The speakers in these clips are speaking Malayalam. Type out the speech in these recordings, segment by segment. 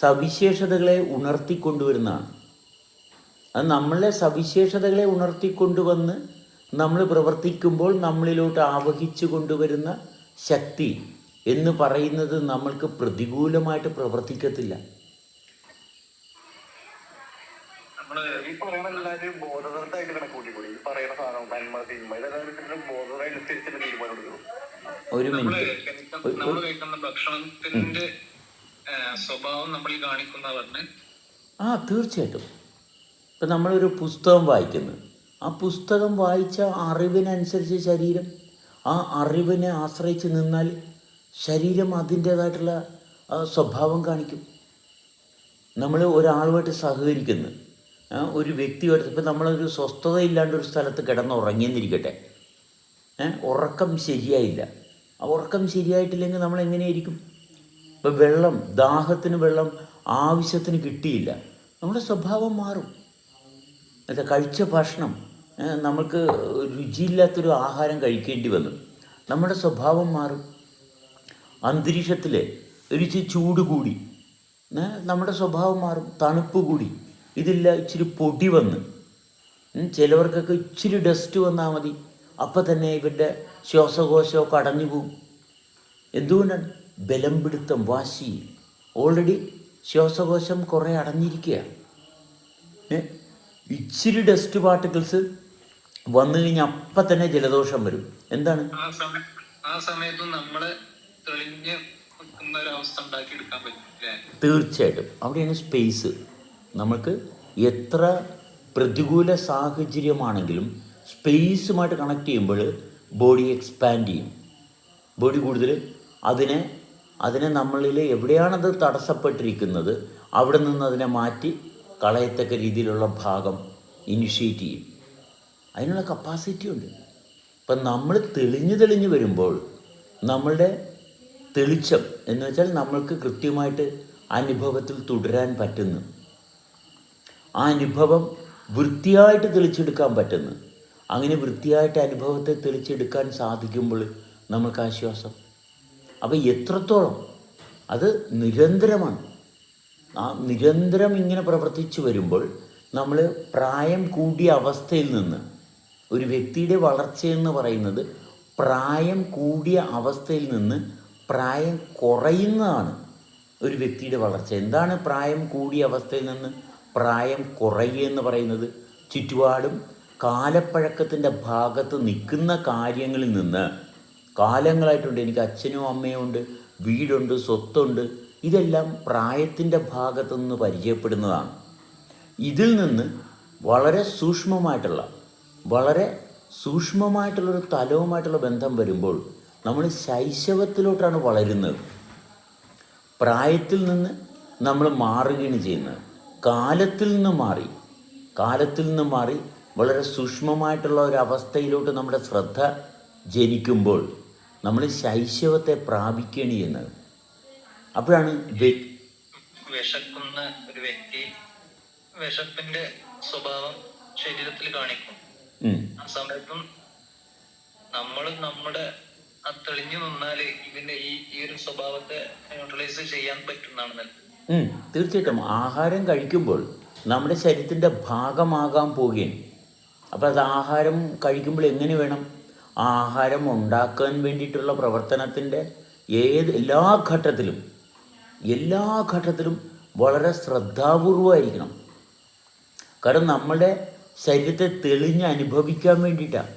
സവിശേഷതകളെ ഉണർത്തിക്കൊണ്ടുവരുന്നതാണ്. അത് നമ്മളെ സവിശേഷതകളെ ഉണർത്തിക്കൊണ്ടുവന്ന് നമ്മൾ പ്രവർത്തിക്കുമ്പോൾ നമ്മളിലോട്ട് ആവഹിച്ചു കൊണ്ടുവരുന്ന ശക്തി എന്ന് പറയുന്നത് നമ്മൾക്ക് പ്രതികൂലമായിട്ട് പ്രവർത്തിക്കത്തില്ല. നമ്മൾ ഈ പറയുന്ന എല്ലാവരും ബോധവത്തായിട്ട് കണക്ക് ഈ പറയുന്ന സാധനം നന്മ തിന്മ ഇതെല്ലാം ബോധവനുസരിച്ചുള്ള തീരുമാനം എടുക്കണം ഒരു മിനിറ്റ്. കഴിക്കുന്ന ഭക്ഷണത്തിന്റെ സ്വഭാവം നമ്മൾ കാണിക്കുന്നവരുടെ ആ തീർച്ചയായിട്ടും. ഇപ്പം നമ്മളൊരു പുസ്തകം വായിക്കുന്നു. ആ പുസ്തകം വായിച്ച അറിവിനനുസരിച്ച് ശരീരം ആ അറിവിനെ ആശ്രയിച്ച് നിന്നാൽ ശരീരം അതിന്റേതായിട്ടുള്ള സ്വഭാവം കാണിക്കും. നമ്മൾ ഒരാളുമായിട്ട് സഹകരിക്കുന്നു. ഒരു വ്യക്തിയുമായിട്ട് ഇപ്പം നമ്മളൊരു സ്വസ്ഥതയില്ലാണ്ട് ഒരു സ്ഥലത്ത് കിടന്ന് ഉറങ്ങിയെന്നിരിക്കട്ടെ ഉറക്കം ശരിയായില്ല. ആ ഉറക്കം ശരിയായിട്ടില്ലെങ്കിൽ നമ്മൾ എങ്ങനെയായിരിക്കും ഇപ്പം വെള്ളം ദാഹത്തിന് വെള്ളം ആവശ്യത്തിന് കിട്ടിയില്ല. നമ്മുടെ സ്വഭാവം മാറും. അത് കഴിച്ച ഭക്ഷണം നമുക്ക് രുചിയില്ലാത്തൊരു ആഹാരം കഴിക്കേണ്ടി വന്നു. നമ്മുടെ സ്വഭാവം മാറും. അന്തരീക്ഷത്തിൽ ഒരു ഇച്ചിരി ചൂട് കൂടി നമ്മുടെ സ്വഭാവം മാറും. തണുപ്പ് കൂടി. ഇതില്ല ഇച്ചിരി പൊടി വന്ന്. ചിലവർക്കൊക്കെ ഇച്ചിരി ഡസ്റ്റ് വന്നാൽ മതി. അപ്പം തന്നെ ഇവരുടെ ശ്വാസകോശമൊക്കെ അടഞ്ഞു പോകും എന്തുകൊണ്ടാണ്? ബലം പിടുത്തം വാശി. ഓൾറെഡി ശ്വാസകോശം കുറേ അടഞ്ഞിരിക്കുക ഇച്ചിരി ഡസ്റ്റ് പാർട്ടിക്കിൾസ് വന്നു കഴിഞ്ഞാൽ അപ്പം തന്നെ ജലദോഷം വരും. എന്താണ്? ആ സമയത്ത് തെളിഞ്ഞ് തീർച്ചയായിട്ടും. അവിടെയാണ് സ്പേസ് നമുക്ക് എത്ര പ്രതികൂല സാഹചര്യമാണെങ്കിലും സ്പേസുമായിട്ട് കണക്ട് ചെയ്യുമ്പോൾ ബോഡി എക്സ്പാൻഡ് ചെയ്യും. ബോഡി കൂടുതൽ അതിനെ അതിനെ നമ്മളിൽ എവിടെയാണത് തടസ്സപ്പെട്ടിരിക്കുന്നത് അവിടെ നിന്ന് അതിനെ മാറ്റി കളയത്തക്ക രീതിയിലുള്ള ഭാഗം ഇനിഷ്യേറ്റ് ചെയ്യും. അതിനുള്ള കപ്പാസിറ്റി ഉണ്ട്. ഇപ്പം നമ്മൾ തെളിഞ്ഞു തെളിഞ്ഞു വരുമ്പോൾ നമ്മളുടെ തെളിച്ചം എന്ന് വെച്ചാൽ നമ്മൾക്ക് കൃത്യമായിട്ട് അനുഭവത്തിൽ തുടരാൻ പറ്റുന്നു. ആ അനുഭവം വൃത്തിയായിട്ട് തെളിച്ചെടുക്കാൻ പറ്റുന്നു. അങ്ങനെ വൃത്തിയായിട്ട് അനുഭവത്തെ തെളിച്ചെടുക്കാൻ സാധിക്കുമ്പോൾ നമുക്ക് ആശ്വാസം. അപ്പോൾ എത്രത്തോളം? അത് നിരന്തരമാണ്. ആ നിരന്തരം ഇങ്ങനെ പ്രവർത്തിച്ചു വരുമ്പോൾ നമ്മൾ പ്രായം കൂടിയ അവസ്ഥയിൽ നിന്ന് ഒരു വ്യക്തിയുടെ വളർച്ചയെന്ന് പറയുന്നത് പ്രായം കൂടിയ അവസ്ഥയിൽ നിന്ന് പ്രായം കുറയുന്നതാണ് ഒരു വ്യക്തിയുടെ വളർച്ച. എന്താണ് പ്രായം കൂടിയ അവസ്ഥയിൽ നിന്ന് പ്രായം കുറയുക എന്ന് പറയുന്നത്? ചുറ്റുപാടും കാലപ്പഴക്കത്തിന്റെ ഭാഗത്ത് നിൽക്കുന്ന കാര്യങ്ങളിൽ നിന്ന് കാലങ്ങളായിട്ടുണ്ട്. എനിക്ക് അച്ഛനും അമ്മയും ഉണ്ട് വീടുണ്ട് സ്വത്തുണ്ട്. ഇതെല്ലാം പ്രായത്തിന്റെ ഭാഗത്തു നിന്ന് പരിചയപ്പെടുന്നതാണ്. ഇതിൽ നിന്ന് വളരെ സൂക്ഷ്മമായിട്ടുള്ള വളരെ സൂക്ഷ്മമായിട്ടുള്ളൊരു തലവുമായിട്ടുള്ള ബന്ധം വരുമ്പോൾ നമ്മൾ ശൈശവത്തിലോട്ടാണ് വളരുന്നത്. പ്രായത്തിൽ നിന്ന് നമ്മൾ മാറുകയാണ് ചെയ്യുന്നത്. കാലത്തിൽ നിന്ന് മാറി കാലത്തിൽ നിന്ന് മാറി വളരെ സൂക്ഷ്മമായിട്ടുള്ള ഒരു അവസ്ഥയിലോട്ട് നമ്മുടെ ശ്രദ്ധ ജനിക്കുമ്പോൾ നമ്മൾ ശൈശവത്തെ പ്രാപിക്കണി എന്ന്. അപ്പോഴാണ് വിശക്കുന്ന ഒരു വ്യക്തി വിശപ്പിന്റെ സ്വഭാവം ശരീരത്തിൽ കാണിക്കും. ആ സമയത്തും നമ്മൾ നമ്മുടെ ആ തെളിഞ്ഞു നിന്നാൽ ഇതിന്റെ ഈ ഈ ഒരു സ്വഭാവത്തെ ന്യൂട്രലൈസ് ചെയ്യാൻ പറ്റുന്നതാണ് തീർച്ചയായിട്ടും ആഹാരം കഴിക്കുമ്പോൾ നമ്മുടെ ശരീരത്തിന്റെ ഭാഗമാകാൻ പോവുകയാണ് അപ്പോൾ അത് ആഹാരം കഴിക്കുമ്പോൾ എങ്ങനെ വേണം? ആഹാരം ഉണ്ടാക്കാൻ വേണ്ടിയിട്ടുള്ള പ്രവർത്തനത്തിന്റെ ഏത് എല്ലാ ഘട്ടത്തിലും എല്ലാ ഘട്ടത്തിലും വളരെ ശ്രദ്ധാപൂർവമായിരിക്കണം. കാരണം നമ്മുടെ ശരീരത്തെ തെളിഞ്ഞ് അനുഭവിക്കാൻ വേണ്ടിയിട്ടാണ്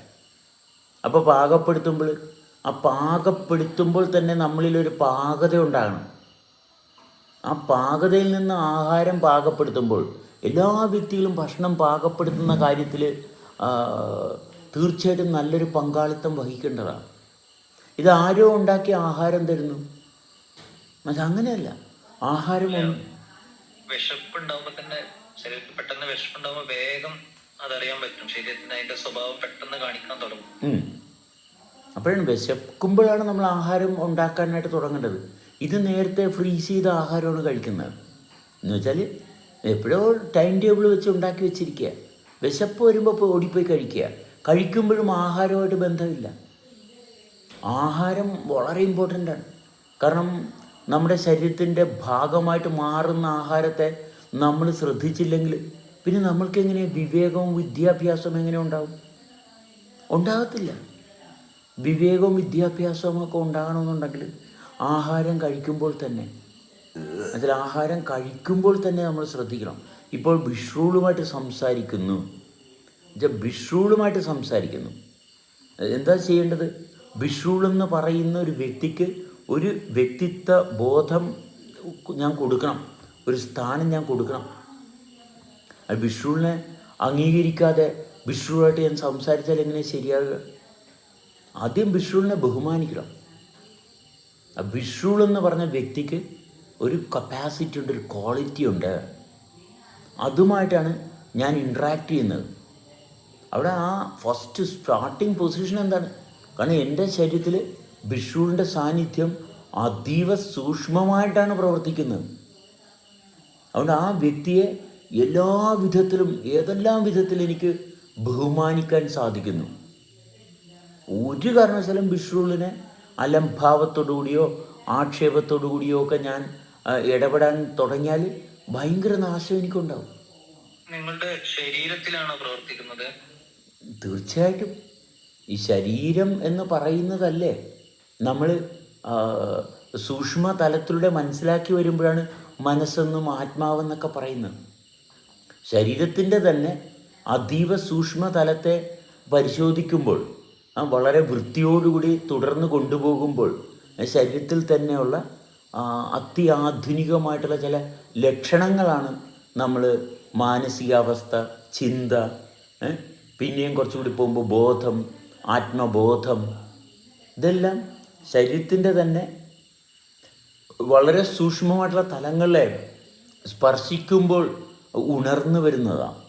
അപ്പോൾ പാകപ്പെടുത്തുമ്പോൾ ആ പാകപ്പെടുത്തുമ്പോൾ തന്നെ നമ്മളിലൊരു പാകത ഉണ്ടാകണം. ആ പാകതയിൽ നിന്ന് ആഹാരം പാകപ്പെടുത്തുമ്പോൾ എല്ലാ വ്യക്തികളും ഭക്ഷണം പാകപ്പെടുത്തുന്ന കാര്യത്തിൽ തീർച്ചയായിട്ടും നല്ലൊരു പങ്കാളിത്തം വഹിക്കേണ്ടതാണ്. ഇത് ആരോ ഉണ്ടാക്കിയ ആഹാരം തരുന്നു. അതങ്ങനെയല്ല ആഹാരം ഉൺ- വിശപ്പ് ഉണ്ടാവുമ്പോ തന്നെ ശരീരത്തിൽ പെട്ടെന്ന് വിശപ്പ് ഉണ്ടാവുമ്പോ വേഗം അതറിയാൻ പറ്റും. ശരീരത്തിന് അതിന്റെ സ്വഭാവം പെട്ടെന്ന് കാണിക്കാൻ തുടങ്ങും. അപ്പോഴാണ് വിശക്കുമ്പോഴാണ് നമ്മൾ ആഹാരം ഉണ്ടാക്കാനായിട്ട് തുടങ്ങേണ്ടത്. ഇത് നേരത്തെ ഫ്രീസ് ചെയ്ത ആഹാരമാണ് കഴിക്കുന്നത്. എന്ന് വെച്ചാൽ എപ്പോഴോ ടൈം ടേബിൾ വെച്ച് ഉണ്ടാക്കി വെച്ചിരിക്കുക. വിശപ്പ് വരുമ്പോൾ ഇപ്പോൾ ഓടിപ്പോയി കഴിക്കുക. കഴിക്കുമ്പോഴും ആഹാരമായിട്ട് ബന്ധമില്ല. ആഹാരം വളരെ ഇമ്പോർട്ടന്റ് ആണ്. കാരണം നമ്മുടെ ശരീരത്തിന്റെ ഭാഗമായിട്ട് മാറുന്ന ആഹാരത്തെ നമ്മൾ ശ്രദ്ധിച്ചില്ലെങ്കിൽ പിന്നെ നമ്മൾക്ക് എങ്ങനെ വിവേകവും വിദ്യാഭ്യാസവും എങ്ങനെ ഉണ്ടാവും? ഉണ്ടാകത്തില്ല. വിവേകവും വിദ്യാഭ്യാസവും ഒക്കെ ഉണ്ടാകണമെന്നുണ്ടെങ്കിൽ ആഹാരം കഴിക്കുമ്പോൾ തന്നെ അതിൽ ആഹാരം കഴിക്കുമ്പോൾ തന്നെ നമ്മൾ ശ്രദ്ധിക്കണം. ഇപ്പോൾ ബിഷ്രൂളുമായിട്ട് സംസാരിക്കുന്നു. ബിഷ്രൂളുമായിട്ട് സംസാരിക്കുന്നു. എന്താ ചെയ്യേണ്ടത്? ഭിഷൂളെന്ന് എന്ന് പറയുന്ന ഒരു വ്യക്തിക്ക് ഒരു വ്യക്തിത്വ ബോധം ഞാൻ കൊടുക്കണം. ഒരു സ്ഥാനം ഞാൻ കൊടുക്കണം. ആ ബിഷ്രൂളിനെ അംഗീകരിക്കാതെ ബിഷ്രൂളായിട്ട് ഞാൻ സംസാരിച്ചാൽ എങ്ങനെ ശരിയാകുക ആദ്യം ബിഷ്രൂളിനെ ബഹുമാനിക്കണം. ആ ബിഷ്രൂൾ എന്ന് പറഞ്ഞ വ്യക്തിക്ക് ഒരു കപ്പാസിറ്റി ഉണ്ട് ഒരു ക്വാളിറ്റി ഉണ്ട്. അതുമായിട്ടാണ് ഞാൻ ഇൻട്രാക്ട് ചെയ്യുന്നത്. അവിടെ ആ ഫസ്റ്റ് സ്റ്റാർട്ടിങ് പൊസിഷൻ എന്താണ്? കാരണം എന്റെ ശരീരത്തിൽ ബിഷുവിന്റെ സാന്നിധ്യം അതീവ സൂക്ഷ്മമായിട്ടാണ് പ്രവർത്തിക്കുന്നത്. അതുകൊണ്ട് ആ വ്യക്തിയെ എല്ലാ വിധത്തിലും ഏതെല്ലാം വിധത്തിൽ എനിക്ക് ബഹുമാനിക്കാൻ സാധിക്കുന്നു. ഒരു കാരണവശാലും ബിഷ്രുളിനെ അലംഭാവത്തോടുകൂടിയോ ആക്ഷേപത്തോടുകൂടിയോ ഒക്കെ ഞാൻ ഇടപെടാൻ തുടങ്ങിയാൽ ഭയങ്കര നാശം എനിക്കുണ്ടാവും. നിങ്ങളുടെ ശരീരത്തിലാണോ പ്രവർത്തിക്കുന്നത്? തീർച്ചയായിട്ടും. ഈ ശരീരം എന്ന് പറയുന്നതല്ലേ? നമ്മൾ സൂക്ഷ്മ തലത്തിലൂടെ മനസ്സിലാക്കി വരുമ്പോഴാണ് മനസ്സെന്നും ആത്മാവെന്നൊക്കെ പറയുന്നത്. ശരീരത്തിന്റെ തന്നെ അതീവ സൂക്ഷ്മ തലത്തെ പരിശോധിക്കുമ്പോൾ വളരെ വൃത്തിയോടുകൂടി തുടർന്ന് കൊണ്ടുപോകുമ്പോൾ ശരീരത്തിൽ തന്നെയുള്ള അത്യാധുനികമായിട്ടുള്ള ചില ലക്ഷണങ്ങളാണ് നമ്മൾ മാനസികാവസ്ഥ ചിന്ത പിന്നെയും കുറച്ചുകൂടി പോകുമ്പോൾ ബോധം ആത്മബോധം ഇതെല്ലാം ശരീരത്തിന്റെ തന്നെ വളരെ സൂക്ഷ്മമായിട്ടുള്ള തലങ്ങളെ സ്പർശിക്കുമ്പോൾ ഉണർന്നു വരുന്നതാണ്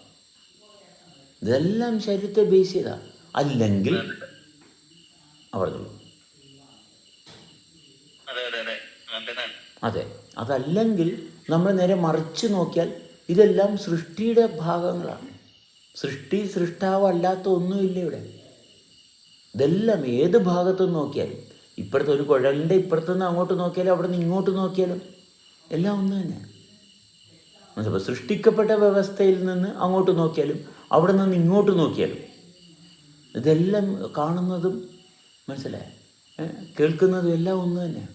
ഇതെല്ലാം ശരീരത്തെ ബേസ് ചെയ്താ. അല്ലെങ്കിൽ അതെ അതെ. അതല്ലെങ്കിൽ നമ്മൾ നേരെ മറിച്ച് നോക്കിയാൽ ഇതെല്ലാം സൃഷ്ടിയുടെ ഭാഗങ്ങളാണ്. സൃഷ്ടി സൃഷ്ടാവ് അല്ലാത്ത ഒന്നുമില്ല ഇവിടെ. ഇതെല്ലാം ഏത് ഭാഗത്തു നിന്ന് നോക്കിയാലും ഇപ്പുറത്തെ ഒരു കുഴലിന്റെ ഇപ്പുറത്തുനിന്ന് അങ്ങോട്ട് നോക്കിയാലും അവിടെ നിന്ന് ഇങ്ങോട്ട് നോക്കിയാലും എല്ലാം ഒന്ന് തന്നെ. മനസ്സിലായോ സൃഷ്ടിക്കപ്പെട്ട വ്യവസ്ഥയിൽ നിന്ന് അങ്ങോട്ട് നോക്കിയാലും അവിടെ നിന്ന് ഇങ്ങോട്ട് നോക്കിയാലും ഇതെല്ലാം കാണുന്നതും മനസ്സിലായ? കേൾക്കുന്നതും എല്ലാം ഒന്ന് തന്നെയാണ്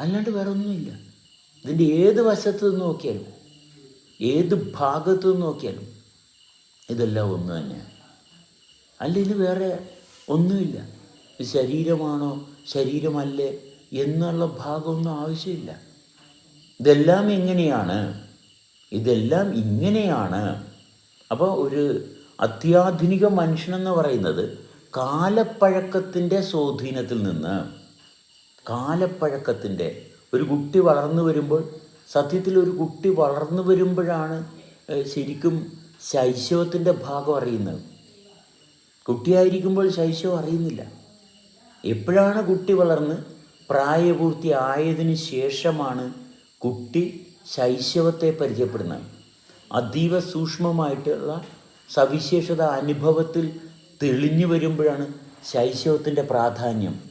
അല്ലാണ്ട് വേറെ ഒന്നുമില്ല. ഇതിന്റെ ഏത് വശത്ത് നോക്കിയാലും ഏത് ഭാഗത്തു നോക്കിയാലും ഇതെല്ലാം ഒന്ന് തന്നെയാണ് അല്ലെങ്കിൽ വേറെ ഒന്നുമില്ല. ശരീരമാണോ? ശരീരമല്ലേ എന്നുള്ള ഭാഗമൊന്നും ആവശ്യമില്ല. ഇതെല്ലാം എങ്ങനെയാണ്? ഇതെല്ലാം ഇങ്ങനെയാണ്. അപ്പോൾ ഒരു അത്യാധുനിക മനുഷ്യനെന്ന് പറയുന്നത് കാലപ്പഴക്കത്തിന്റെ സ്വാധീനത്തിൽ നിന്ന് കാലപ്പഴക്കത്തിന്റെ ഒരു കുട്ടി വളർന്നു വരുമ്പോൾ സത്യത്തിൽ ഒരു കുട്ടി വളർന്നു വരുമ്പോഴാണ് ശരിക്കും ശൈശവത്തിന്റെ ഭാഗം അറിയുന്നത്. കുട്ടിയായിരിക്കുമ്പോൾ ശൈശവം അറിയുന്നില്ല. എപ്പോഴാണ് കുട്ടി വളർന്ന് പ്രായപൂർത്തി ആയതിനു ശേഷമാണ് കുട്ടി ശൈശവത്തെ പരിചയപ്പെടുന്നത്. അതീവ സൂക്ഷ്മമായിട്ടുള്ള സവിശേഷത അനുഭവത്തിൽ തെളിഞ്ഞു വരുമ്പോഴാണ് ശൈശവത്തിന്റെ പ്രാധാന്യം.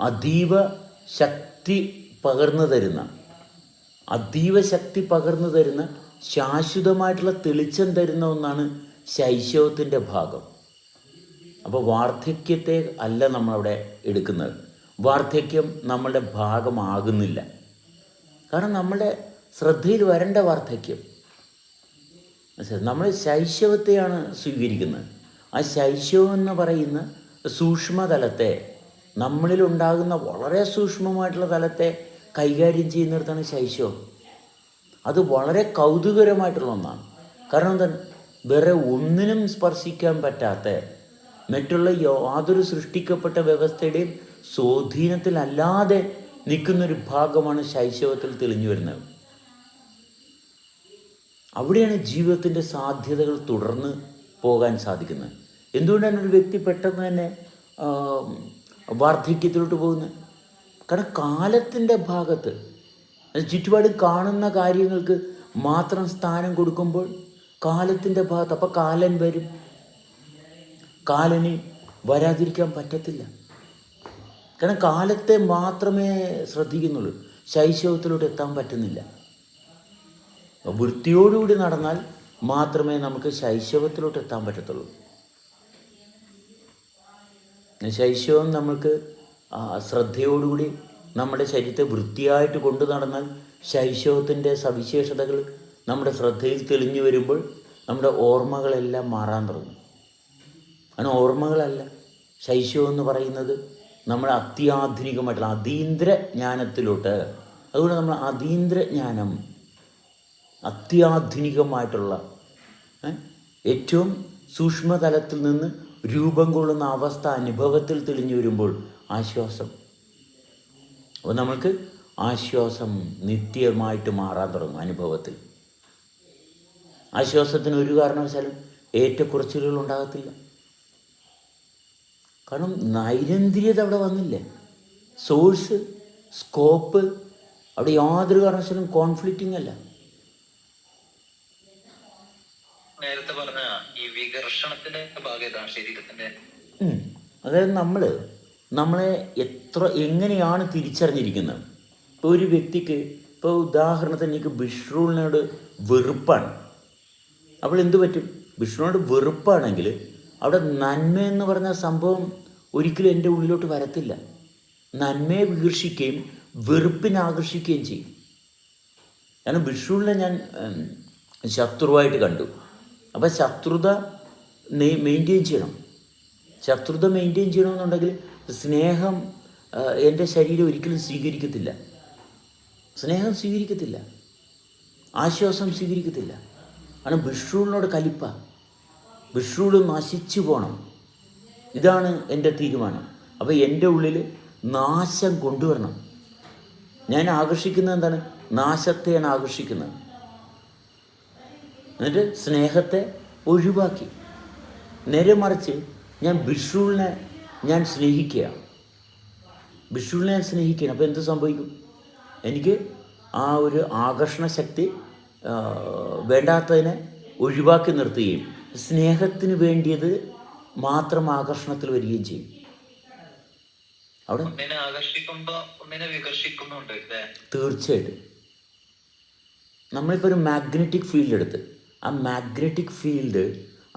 അതീവ ശക്തി പകർന്നു തരുന്ന അതീവ ശക്തി പകർന്നു തരുന്ന ശാശ്വതമായിട്ടുള്ള തെളിച്ചം തരുന്ന ഒന്നാണ് ശൈശവത്തിന്റെ ഭാഗം. അപ്പോൾ വാർദ്ധക്യത്തെ അല്ല നമ്മളവിടെ എടുക്കുന്നത്. വാർദ്ധക്യം നമ്മളുടെ ഭാഗമാകുന്നില്ല. കാരണം നമ്മളുടെ ശ്രദ്ധയിൽ വരേണ്ട വാർദ്ധക്യം? നമ്മൾ ശൈശവത്തെയാണ് സ്വീകരിക്കുന്നത്. ആ ശൈശവം എന്ന് പറയുന്ന സൂക്ഷ്മതലത്തെ നമ്മളിലുണ്ടാകുന്ന വളരെ സൂക്ഷ്മമായിട്ടുള്ള തലത്തെ കൈകാര്യം ചെയ്യുന്നിടത്താണ് ശൈശവം. അത് വളരെ കൗതുകരമായിട്ടുള്ള ഒന്നാണ്. കാരണം എന്താണ് വേറെ ഒന്നിനും സ്പർശിക്കാൻ പറ്റാത്ത മറ്റുള്ള യാതൊരു സൃഷ്ടിക്കപ്പെട്ട വ്യവസ്ഥയുടെയും സ്വാധീനത്തിലല്ലാതെ നിൽക്കുന്നൊരു ഭാഗമാണ് ശൈശവത്തിൽ തെളിഞ്ഞു വരുന്നത്. അവിടെയാണ് ജീവിതത്തിന്റെ സാധ്യതകൾ തുടർന്ന് പോകാൻ സാധിക്കുന്നത്. എന്തുകൊണ്ടാണ് ഒരു വ്യക്തി പെട്ടെന്ന് തന്നെ വാർദ്ധക്യത്തിലോട്ട് പോകുന്നത്? കാരണം കാലത്തിന്റെ ഭാഗത്ത് അത് ചുറ്റുപാട് കാണുന്ന കാര്യങ്ങൾക്ക് മാത്രം സ്ഥാനം കൊടുക്കുമ്പോൾ കാലത്തിന്റെ ഭാഗത്ത് അപ്പം കാലൻ വരും. കാലന് വരാതിരിക്കാൻ പറ്റത്തില്ല. കാരണം കാലത്തെ മാത്രമേ ശ്രദ്ധിക്കുന്നുള്ളൂ. ശൈശവത്തിലോട്ട് എത്താൻ പറ്റുന്നില്ല. വൃത്തിയോടുകൂടി നടന്നാൽ മാത്രമേ നമുക്ക് ശൈശവത്തിലോട്ട് എത്താൻ പറ്റത്തുള്ളൂ. ശൈശവം നമുക്ക് ശ്രദ്ധയോടുകൂടി നമ്മുടെ ശരീരത്തെ വൃത്തിയായിട്ട് കൊണ്ടു നടന്നാൽ ശൈശവത്തിന്റെ സവിശേഷതകൾ നമ്മുടെ ശ്രദ്ധയിൽ തെളിഞ്ഞു വരുമ്പോൾ നമ്മുടെ ഓർമ്മകളെല്ലാം മാറാൻ തുടങ്ങും. അങ്ങനെ ഓർമ്മകളല്ല. ശൈശവം എന്ന് പറയുന്നത് നമ്മൾ അത്യാധുനികമായിട്ടുള്ള അതീന്ദ്ര ജ്ഞാനത്തിലോട്ട്. അതുകൊണ്ട് നമ്മൾ അതീന്ദ്ര ജ്ഞാനം അത്യാധുനികമായിട്ടുള്ള ഏറ്റവും സൂക്ഷ്മതലത്തിൽ നിന്ന് രൂപം കൊള്ളുന്ന അവസ്ഥ അനുഭവത്തിൽ തെളിഞ്ഞു വരുമ്പോൾ ആശ്വാസം. അപ്പോൾ നമ്മൾക്ക് ആശ്വാസം നിത്യമായിട്ട് മാറാൻ തുടങ്ങും അനുഭവത്തിൽ. ആശ്വാസത്തിന് ഒരു കാരണവശാലും ഏറ്റക്കുറച്ചിലുകൾ ഉണ്ടാകത്തില്ല. കാരണം നൈരന്തിര്യത അവിടെ വന്നില്ല? സോഴ്സ് സ്കോപ്പ് അവിടെ യാതൊരു കാരണവശാലും കോൺഫ്ലിക്റ്റിംഗ് അല്ല. നേരത്തെ പറഞ്ഞ ഈ വികർഷണത്തിന്റെ ഭാഗം ഏതാണ് ശരീരത്തിന്റെ. അതായത് നമ്മൾ നമ്മളെ എത്ര എങ്ങനെയാണ് തിരിച്ചറിഞ്ഞിരിക്കുന്നത്? ഇപ്പോൾ ഒരു വ്യക്തിക്ക് ഇപ്പോൾ ഉദാഹരണത്തിന് എനിക്ക് ബിഷ്ണുവിനോട് വെറുപ്പാണ്. അവൾ എന്തു പറ്റും? വിഷ്ണുവിനോട് വെറുപ്പാണെങ്കിൽ അവിടെ നന്മ എന്ന് പറഞ്ഞ സംഭവം ഒരിക്കലും എന്റെ ഉള്ളിലോട്ട് വരത്തില്ല. നന്മയെ വികർഷിക്കുകയും വെറുപ്പിനെ ആകർഷിക്കുകയും ചെയ്യും. കാരണം വിഷ്ണുവിനെ ഞാൻ ശത്രുവായിട്ട് കണ്ടു. അപ്പോൾ ശത്രുത മെയിന്റെയിൻ ചെയ്യണം. ശത്രുത മെയിന്റെയിൻ ചെയ്യണമെന്നുണ്ടെങ്കിൽ സ്നേഹം എന്റെ ശരീരം ഒരിക്കലും സ്വീകരിക്കത്തില്ല. സ്നേഹം സ്വീകരിക്കത്തില്ല. ആശ്വാസം സ്വീകരിക്കത്തില്ല. ആണ് വിഷ്ണുവിനോട് കലിപ്പ. വിഷ്ണുവിൽ നശിച്ചു പോകണം ഇതാണ് എന്റെ തീരുമാനം. അപ്പോൾ എന്റെ ഉള്ളിൽ നാശം കൊണ്ടുവരണം. ഞാൻ ആകർഷിക്കുന്നത് എന്താണ്? നാശത്തെയാണ് ആകർഷിക്കുന്നത്. എന്നിട്ട് സ്നേഹത്തെ ഒഴിവാക്കി. നേരെ മറിച്ച് ഞാൻ ബിഷുവിനെ ഞാൻ സ്നേഹിക്കുക വിഷുവിനെ ഞാൻ സ്നേഹിക്കുക അപ്പോൾ എന്ത് സംഭവിക്കും? എനിക്ക് ആ ഒരു ആകർഷണ ശക്തി വേണ്ടാത്തതിനെ ഒഴിവാക്കി നിർത്തുകയും സ്നേഹത്തിന് വേണ്ടിയത് മാത്രം ആകർഷണത്തിൽ വരികയും ചെയ്യും. അവിടെ? തീർച്ചയായിട്ടും. നമ്മളിപ്പോൾ ഒരു മാഗ്നറ്റിക് ഫീൽഡ് എടുത്ത് ആ മാഗ്നറ്റിക് ഫീൽഡ്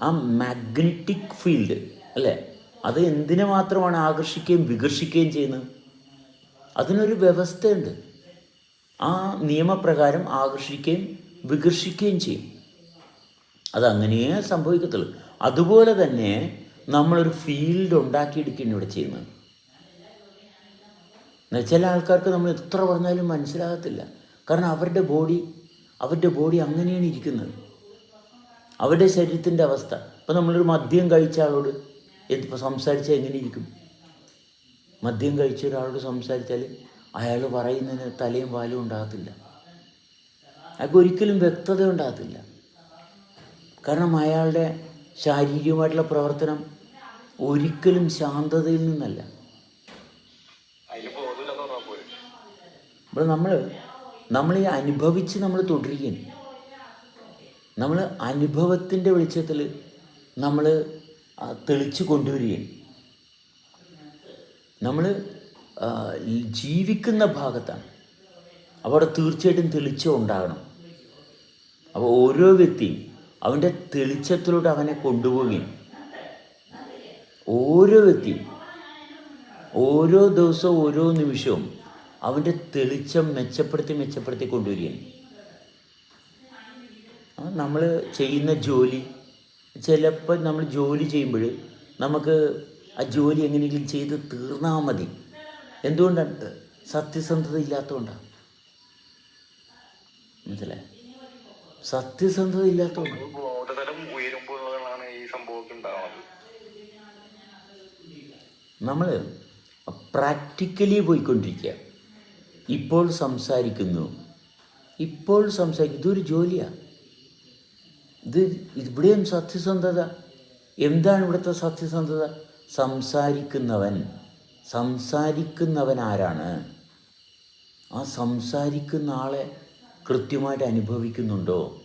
ആ മാഗ്നറ്റിക് ഫീൽഡ് അല്ലേ? അത് എന്തിനെ മാത്രമാണ് ആകർഷിക്കുകയും വികർഷിക്കുകയും ചെയ്യുന്നത്? അതിനൊരു വ്യവസ്ഥയുണ്ട്. ആ നിയമപ്രകാരം ആകർഷിക്കുകയും വികർഷിക്കുകയും ചെയ്യും. അതങ്ങനെയേ സംഭവിക്കത്തുള്ളൂ. അതുപോലെ തന്നെ നമ്മളൊരു ഫീൽഡ് ഉണ്ടാക്കിയെടുക്കുകയാണ് ഇവിടെ ചെയ്യുന്നത്. ചില ആൾക്കാർക്ക് നമ്മൾ എത്ര പറഞ്ഞാലും മനസ്സിലാകത്തില്ല. കാരണം അവരുടെ ബോഡി അവരുടെ ബോഡി അങ്ങനെയാണ് ഇരിക്കുന്നത്. അവരുടെ ശരീരത്തിന്റെ അവസ്ഥ. ഇപ്പം നമ്മളൊരു മദ്യം കഴിച്ച ആളോട് ഇപ്പോൾ സംസാരിച്ചാൽ എങ്ങനെ ഇരിക്കും മദ്യം കഴിച്ച ഒരാളോട് സംസാരിച്ചാൽ അയാൾ പറയുന്നതിന് തലയും വാലും ഉണ്ടാകത്തില്ല. അയാൾക്ക് ഒരിക്കലും വ്യക്തത ഉണ്ടാകത്തില്ല. കാരണം അയാളുടെ ശാരീരികമായിട്ടുള്ള പ്രവർത്തനം ഒരിക്കലും ശാന്തതയിൽ നിന്നല്ല. അപ്പോൾ നമ്മൾ നമ്മൾ ഈ അനുഭവിച്ച് നമ്മൾ തുടരുകയാണ്. നമ്മൾ അനുഭവത്തിന്റെ വെളിച്ചത്തിൽ നമ്മൾ തെളിച്ച് കൊണ്ടുവരികയും. നമ്മൾ ജീവിക്കുന്ന ഭാഗത്താണ്. അവിടെ തീർച്ചയായിട്ടും തെളിച്ചം ഉണ്ടാകണം. അപ്പോൾ ഓരോ വ്യക്തിയും അവന്റെ തെളിച്ചത്തിലൂടെ അവനെ കൊണ്ടുപോവുകയും. ഓരോ വ്യക്തിയും ഓരോ ദിവസവും ഓരോ നിമിഷവും അവന്റെ തെളിച്ചം മെച്ചപ്പെടുത്തി മെച്ചപ്പെടുത്തി കൊണ്ടുവരികയാണ് നമ്മൾ ചെയ്യുന്ന ജോലി ചിലപ്പോൾ നമ്മൾ ജോലി ചെയ്യുമ്പോൾ നമുക്ക് ആ ജോലി എങ്ങനെയെങ്കിലും ചെയ്ത് തീർന്നാൽ മതി. എന്തുകൊണ്ടാണ്? സത്യസന്ധത ഇല്ലാത്തതുകൊണ്ടാണ് മനസ്സിലായി സത്യസന്ധത ഇല്ലാത്തതുകൊണ്ട് നമ്മൾ പ്രാക്ടിക്കലി പോയിക്കൊണ്ടിരിക്കുക. ഇപ്പോൾ സംസാരിക്കുന്നു. ഇപ്പോൾ സംസാരിക്കും ഇതൊരു ജോലിയാണ് ഇത് ഇവിടെയും സത്യസന്ധത. എന്താണ് ഇവിടുത്തെ സത്യസന്ധത? സംസാരിക്കുന്നവൻ. സംസാരിക്കുന്നവൻ ആരാണ്? ആ സംസാരിക്കുന്ന ആളെ കൃത്യമായിട്ട് അനുഭവിക്കുന്നുണ്ടോ?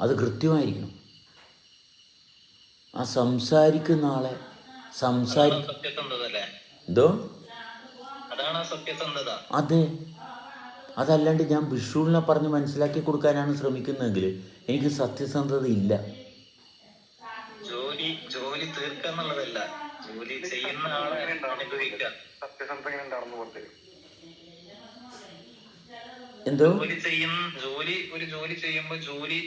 അത് കൃത്യമായിരിക്കണം. ആ സംസാരിക്കുന്ന ആളെ സംസാരി സത്യസന്ധത അല്ലേ? എന്തോ? അതെ അതല്ലാണ്ട് ഞാൻ വിഷുവിനെ പറഞ്ഞ് മനസ്സിലാക്കി കൊടുക്കാനാണ് ശ്രമിക്കുന്നതെങ്കിൽ എനിക്ക് സത്യസന്ധത ഇല്ല. ജോലി ജോലി തീർക്കുക എന്നുള്ളതല്ല. ജോലി ചെയ്യുന്ന ആളെ അനുഭവിക്കുക. സത്യസന്ധത എങ്ങനെ ഉണ്ടാണെന്ന് പറഞ്ഞു എന്തോ? ജോലി ചെയ്യും ജോലി ഒരു ജോലി ചെയ്യുമ്പോ ജോലി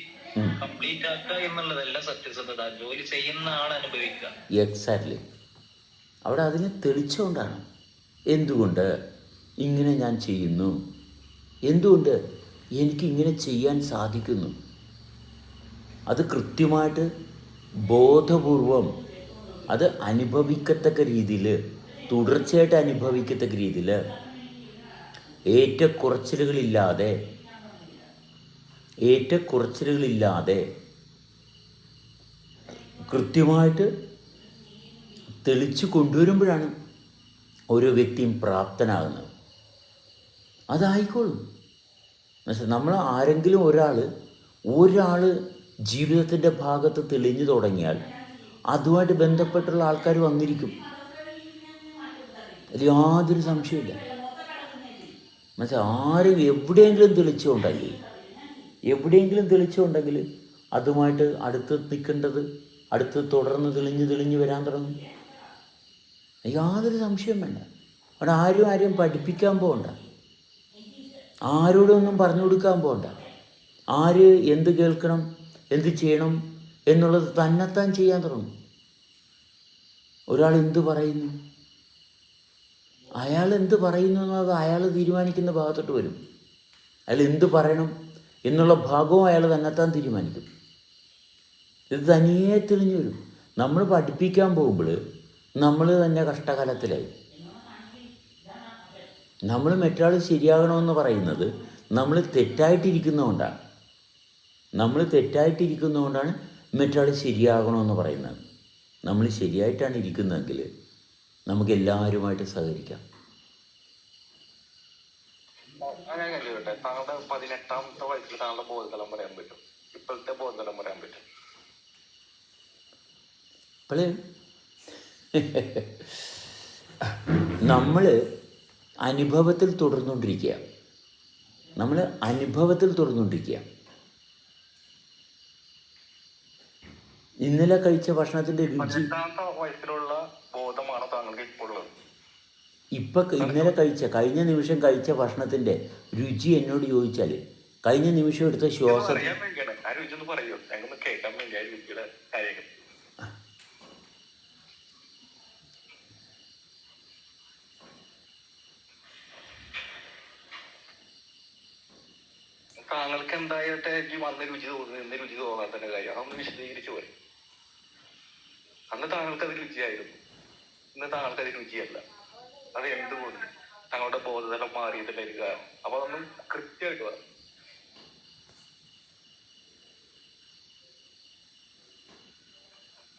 കംപ്ലീറ്റ് ആക്കുക എന്നുള്ളതല്ല സത്യസന്ധത. ജോലി ചെയ്യുന്ന ആൾ അനുഭവിക്കുക. എക്സാക്ട്ലി അവിടെ അതിന് തെളിച്ചുകൊണ്ടാണ് എന്തുകൊണ്ട് ഇങ്ങനെ ഞാൻ ചെയ്യുന്നു? എന്തുകൊണ്ട് എനിക്കിങ്ങനെ ചെയ്യാൻ സാധിക്കുന്നു? അത് കൃത്യമായിട്ട് ബോധപൂർവം അത് അനുഭവിക്കത്തക്ക രീതിയിൽ തുടർച്ചയായിട്ട് അനുഭവിക്കത്തക്ക രീതിയിൽ ഏറ്റക്കുറച്ചിലുകളില്ലാതെ ഏറ്റക്കുറച്ചിലുകളില്ലാതെ കൃത്യമായിട്ട് തെളിച്ചു കൊണ്ടുവരുമ്പോഴാണ് ഓരോ വ്യക്തിയും പ്രാപ്തനാകുന്നത്. അതായിക്കോളും. മനസ്സിലായി നമ്മൾ ആരെങ്കിലും ഒരാൾ ഒരാൾ ജീവിതത്തിന്റെ ഭാഗത്ത് തെളിഞ്ഞു തുടങ്ങിയാൽ അതുമായിട്ട് ബന്ധപ്പെട്ടുള്ള ആൾക്കാർ വന്നിരിക്കും. അതിൽ യാതൊരു സംശയമില്ല മനസ്സിലായി ആരും എവിടെയെങ്കിലും തെളിച്ചുണ്ടെങ്കിൽ എവിടെയെങ്കിലും തെളിച്ചുണ്ടെങ്കിൽ അതുമായിട്ട് അടുത്ത് നിൽക്കേണ്ടത് അടുത്ത് തുടർന്ന് തെളിഞ്ഞ് തെളിഞ്ഞ് വരാൻ തുടങ്ങും. യാതൊരു സംശയം വേണ്ട. അവിടെ ആരും ആരെയും പഠിപ്പിക്കാൻ പോകണ്ട. ആരോടും ഒന്നും പറഞ്ഞു കൊടുക്കാൻ പോകണ്ട ആര് എന്ത് കേൾക്കണം എന്ത് ചെയ്യണം എന്നുള്ളത് തന്നെത്താൻ ചെയ്യാൻ തുടങ്ങും. ഒരാൾ എന്ത് പറയുന്നു? അയാൾ എന്ത് പറയുന്നു എന്നത് അയാൾ തീരുമാനിക്കുന്ന ഭാഗത്തോട്ട് വരും. അയാൾ എന്ത് പറയണം എന്നുള്ള ഭാഗവും അയാൾ തന്നെത്താൻ തീരുമാനിക്കും. ഇത് തനിയെ തെളിഞ്ഞു വരും. നമ്മൾ പഠിപ്പിക്കാൻ പോകുമ്പോൾ നമ്മൾ തന്നെ കഷ്ടകാലത്തിലായി. നമ്മൾ മറ്റൊരാൾ ശരിയാകണമെന്ന് പറയുന്നത് നമ്മൾ തെറ്റായിട്ടിരിക്കുന്നതുകൊണ്ടാണ്. നമ്മൾ തെറ്റായിട്ടിരിക്കുന്നതുകൊണ്ടാണ് മറ്റൊരാൾ ശരിയാകണമെന്ന് പറയുന്നത്. നമ്മൾ ശരിയായിട്ടാണ് ഇരിക്കുന്നതെങ്കിൽ നമുക്ക് എല്ലാവരുമായിട്ട് സഹകരിക്കാം. നമ്മൾ ചോദിക്കട്ടെ താങ്കളുടെ പതിനെട്ടാമത്തെ വയസ്സിൽ താങ്കളുടെ ബോധതലം പറയാൻ പറ്റും. ഇപ്പോഴത്തെ ബോധതലം പറയാൻ പറ്റും. നമ്മൾ അനുഭവത്തിൽ തുടർന്നുകൊണ്ടിരിക്കുക. നമ്മൾ അനുഭവത്തിൽ തുടർന്നുകൊണ്ടിരിക്കുക. ഇന്നലെ കഴിച്ച ഭക്ഷണത്തിന്റെ രുചി ഇപ്പൊ ഇന്നലെ കഴിച്ച കഴിഞ്ഞ നിമിഷം കഴിച്ച ഭക്ഷണത്തിന്റെ രുചി എന്നോട് ചോദിച്ചാൽ കഴിഞ്ഞ നിമിഷം എടുത്ത ശ്വാസം അറിയാൻ വേണ്ടിയാണ് ആ രുചി ഒന്ന് പറയൂ ഞങ്ങളൊന്ന് കേൾക്കാൻ വേണ്ടി ആ രുചിയുടെ കാര്യങ്ങൾ താങ്കൾക്ക് എന്തായിട്ട് എനിക്ക് വന്ന രുചി തോന്നുന്നു? എന്ന രുചി തോന്നാത്തതിന്റെ കാര്യം? അതൊന്ന് വിശദീകരിച്ചു പോയി അന്ന് താങ്കൾക്ക് അത് രുചിയായിരുന്നു. ഇന്ന് താങ്കൾക്ക് അത് രുചിയല്ല. അത് എന്തുകൊണ്ട്? താങ്കളുടെ ബോധതലം മാറിയതിന്റെ ഒരു കാരണം. അപ്പൊ അതൊന്നും കൃത്യമായിട്ട് പറഞ്ഞു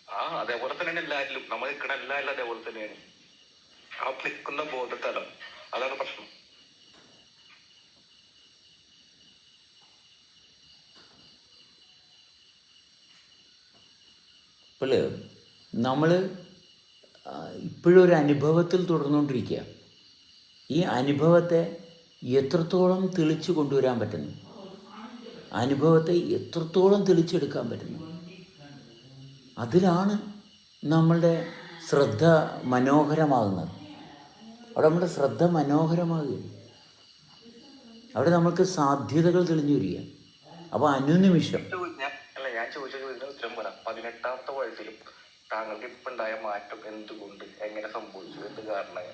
ആ അതേപോലെ തന്നെയാണ് എല്ലാരിലും. നമ്മൾ നിൽക്കുന്ന എല്ലാവരിലും അതേപോലെ തന്നെയാണ്. ആ നിൽക്കുന്ന ബോധതലം. അതാണ് പ്രശ്നം. അപ്പോൾ നമ്മൾ ഇപ്പോഴും ഒരു അനുഭവത്തിൽ തുടർന്നുകൊണ്ടിരിക്കുക. ഈ അനുഭവത്തെ എത്രത്തോളം തെളിച്ചു കൊണ്ടുവരാൻ പറ്റുന്നു? അനുഭവത്തെ എത്രത്തോളം തെളിച്ചെടുക്കാൻ പറ്റുന്നു? അതിലാണ് നമ്മളുടെ ശ്രദ്ധ മനോഹരമാകുന്നത്. അവിടെ നമ്മുടെ ശ്രദ്ധ മനോഹരമാകുകയാണ്. അവിടെ നമ്മൾക്ക് സാധ്യതകൾ തെളിഞ്ഞു വരിക അപ്പോൾ അനുനിമിഷം. അല്ല ഞാൻ ചോദിച്ച പതിനെട്ടാമത്തെ വയസ്സിലും താങ്കൾക്ക് ഇപ്പൊ ഉണ്ടായ മാറ്റം എന്തുകൊണ്ട്? എങ്ങനെ സംഭവിച്ചു? എന്ത് കാരണം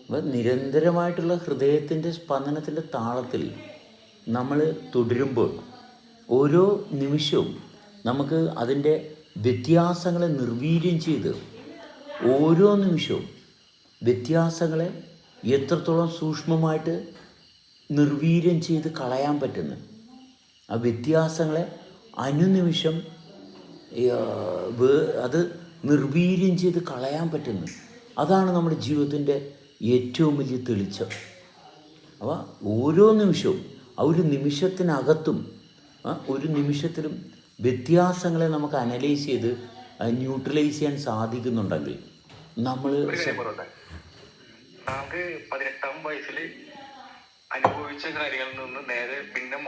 അപ്പം നിരന്തരമായിട്ടുള്ള ഹൃദയത്തിന്റെ സ്പന്ദനത്തിന്റെ താളത്തിൽ നമ്മൾ തുടരുമ്പോൾ ഓരോ നിമിഷവും നമുക്ക് അതിന്റെ വ്യത്യാസങ്ങളെ നിർവീര്യം ചെയ്ത് ഓരോ നിമിഷവും വ്യത്യാസങ്ങളെ എത്രത്തോളം സൂക്ഷ്മമായിട്ട് നിർവീര്യം ചെയ്ത് കളയാൻ പറ്റുന്നു. ആ വ്യത്യാസങ്ങളെ അനുനിമിഷം അത് നിർവീര്യം ചെയ്ത് കളയാൻ പറ്റുന്നു. അതാണ് നമ്മുടെ ജീവിതത്തിന്റെ ഏറ്റവും വലിയ തെളിച്ചം. അപ്പോൾ ഓരോ നിമിഷവും ആ ഒരു നിമിഷത്തിനകത്തും ഒരു നിമിഷത്തിലും വ്യത്യാസങ്ങളെ നമുക്ക് അനലൈസ് ചെയ്ത് ന്യൂട്രലൈസ് ചെയ്യാൻ സാധിക്കുന്നുണ്ടെങ്കിൽ നമ്മൾ നമുക്ക് പതിനെട്ടാം വയസ്സിൽ അനുഭവിച്ച കാര്യങ്ങളിൽ നിന്ന് നേരെ പിന്നെ